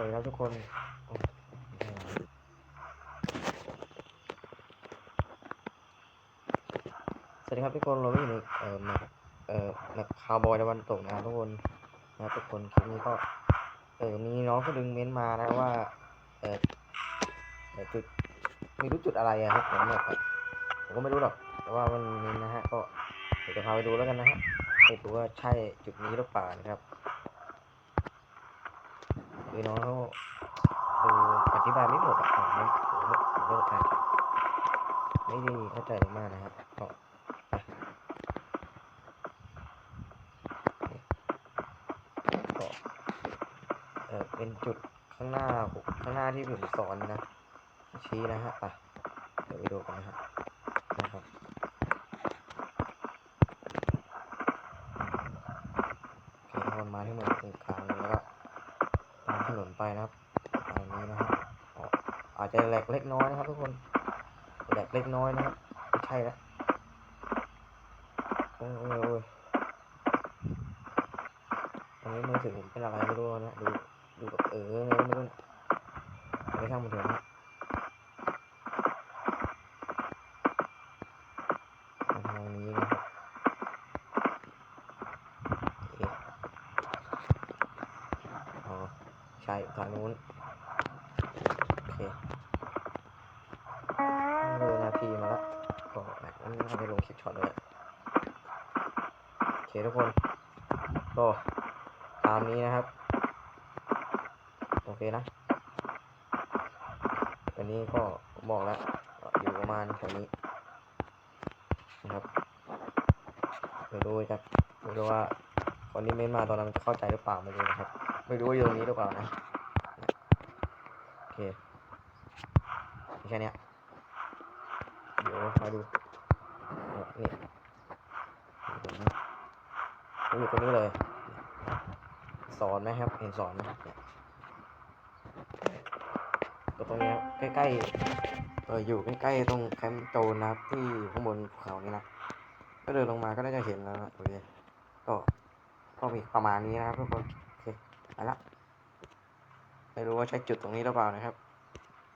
สวัสดีครับทุกคนสวัสดีครับทุกคนเราก็อยู่ในเอ่อแมปเอ่อแมปคาวบอยตะวันตกนะครับทุกคนนะครับทุกคนคลิปนี้ก็เออมีน้องก็ดึงเม้นต์มานะว่าเออเอ่อจุดไม่รู้จุดอะไรอะครับของแมปอะผมก็ไม่รู้หรอกแต่ว่ามันมีนะฮะก็เดี๋ยวจะพาไปดูแล้วกันนะฮะไม่รู้ว่าใช่จุดนี้หรือเปล่านะครับ คือน้องเขาคืออธิบายไม่หมดอะผมผมไม่ผมก็อาจจะไม่ได้เข้าใจมากนะครับก็เออเป็นจุดข้างหน้าข้างหน้าที่ผมสอนนะ ชี้นะฮะไปเดี๋ยวไปดูกันนะฮะนะครับโอเคทุกคนมาที่มือ ถนนไปนะครับอันนี้นะครับอาจจะแหลกเล็กน้อยนะครับทุกคนแหลกเล็กน้อยนะครับไม่ใช่แล้วโอ้ยโอ้ยอันนี้มือถือผมเป็นอะไรไม่รู้นะดูดูแบบเออไงก็ไม่รู้เนี่ยไม่ช่างมันเถอะนะมาทางนี้นะครับเอ๊ะ อ๋อใช่ทางนู้น โอเคเลยนาทีมาแล้วก็แบบนั้นเอาไปลงคลิปช็อตเลยโอเคทุกคน ก็ตามนี้นะครับ โอเคนะ วันนี้ก็ผมบอกแล้ว อยู่ประมาณแถวนี้นะครับไม่รู้จะไม่รู้ว่าคนที่เม้นมาตอนนั้นจะเข้าใจหรือเปล่าไม่รู้นะครับ ไม่รู้ว่าอยู่ตรงนี้หรือเปล่านะโอเคแค่นี้เดี๋ยวมาดูนี่ผมอยู่ตรงนี้เลย สอนไหมครับเห็นสอนไหมก็ตรงนี้ใกล้ๆเอออยู่ใกล้ๆตรงแคมป์โจนนะครับที่ข้างบนภูเขานี่นะก็เดินลงมาก็น่าจะเห็นแล้วนะโอเคก็ก็มีประมาณนี้นะครับทุกคน ไปละไม่รู้ว่าใช่จุดตรงนี้หรือเปล่านะครับ